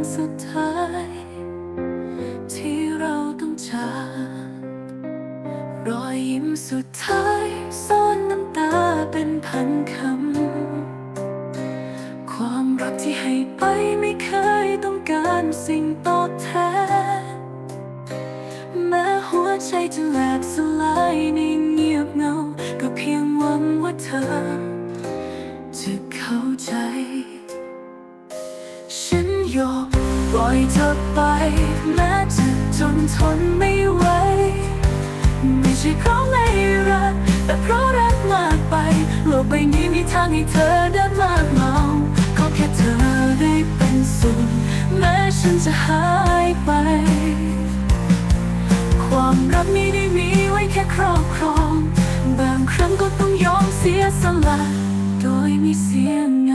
งสุดท้าย ที่เราต้องจากรอยยิ้มสุดท้ายซ่อนน้ำตาเป็นพันคำ ความรักที่ให้ไปไม่เคยต้องการสิ่งตอบแทน แม้หัวใจจะแหลกสลายใน ปล่อยเธอไปแม้จะจนทนไม่ไหวไม่ใช่เพราะไม่รัก แต่เพราะรักมากไป โลกใบนี้มีทางให้เธอเดินมากเมาขอแค่เธอได้เป็นสุขแม้ฉันจะหายไป ความรักไม่ได้มีไว้แค่ครอบครอง บางครั้งก็ต้องยอมเสียสละ โดยไม่เสียง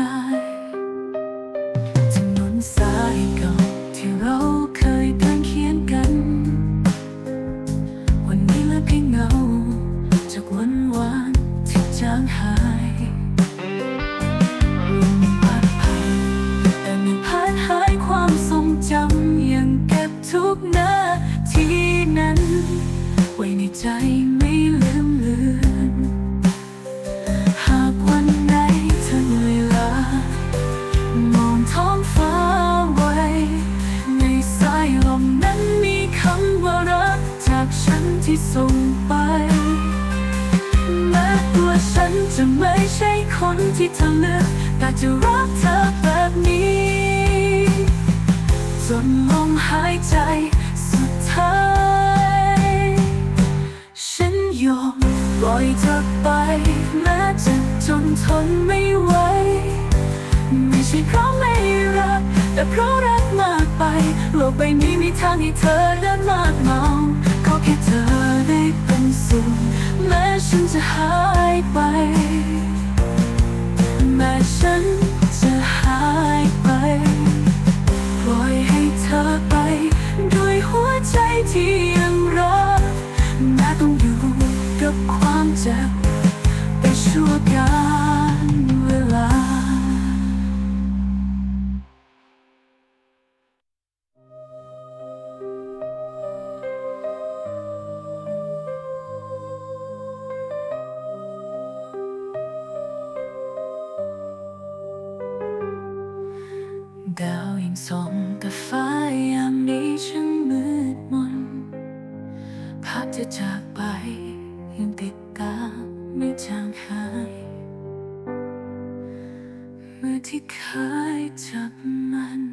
ใจไม่ลืมเลือนหากวันไหนเธอเหนื่อยล้ามองท้องฟ้าไว้ ในสายลมนั้นมีคำว่ารักจากฉันที่ส่งไป แม้ตัวฉันจะไม่ใช่คนที่เธอเลือกแต่จะรักเธอแบบนี้ จนลมหายใจสุดท้าย ยอมปล่อยเธอไป แม้จะจนทนไม่ไหว ไม่ใช่เพราะไม่รัก แต่เพราะรักมากไป โลกใบนี้มีทางให้เธอเดินมากเมาขอแค่เธอได้เป็นสุขแม้ฉันจะหายไป กับความเจ็บไปชั่วการเวลา ดาวยังส่องแต่ฟ้ายามนี้ช่างมืดมนภาพเธอจากไป มือที่เคยจับมัน